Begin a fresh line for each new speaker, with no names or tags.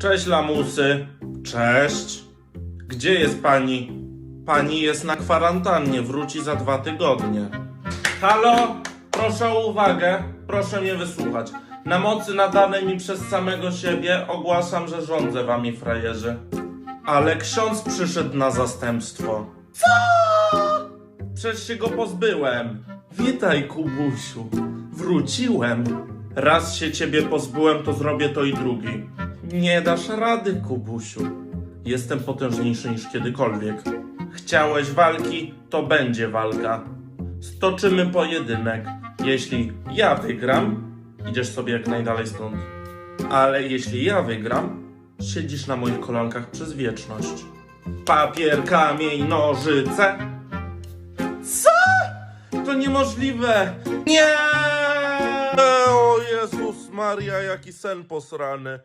Cześć lamusy. Cześć. Gdzie jest pani? Pani jest na kwarantannie, wróci za dwa tygodnie. Halo? Proszę o uwagę, proszę mnie wysłuchać. Na mocy nadanej mi przez samego siebie ogłaszam, że rządzę wami frajerzy. Ale ksiądz przyszedł na zastępstwo. Co? Przecież się go pozbyłem. Witaj, Kubusiu. Wróciłem. Raz się ciebie pozbyłem, to zrobię to i drugi. Nie dasz rady, Kubusiu. Jestem potężniejszy niż kiedykolwiek. Chciałeś walki, to będzie walka. Stoczymy pojedynek. Jeśli ja wygram, idziesz sobie jak najdalej stąd. Ale jeśli ja wygram, siedzisz na moich kolankach przez wieczność. Papier, kamień, nożyce. Co? To niemożliwe! Nie! O Jezus Maria, jaki sen posrany.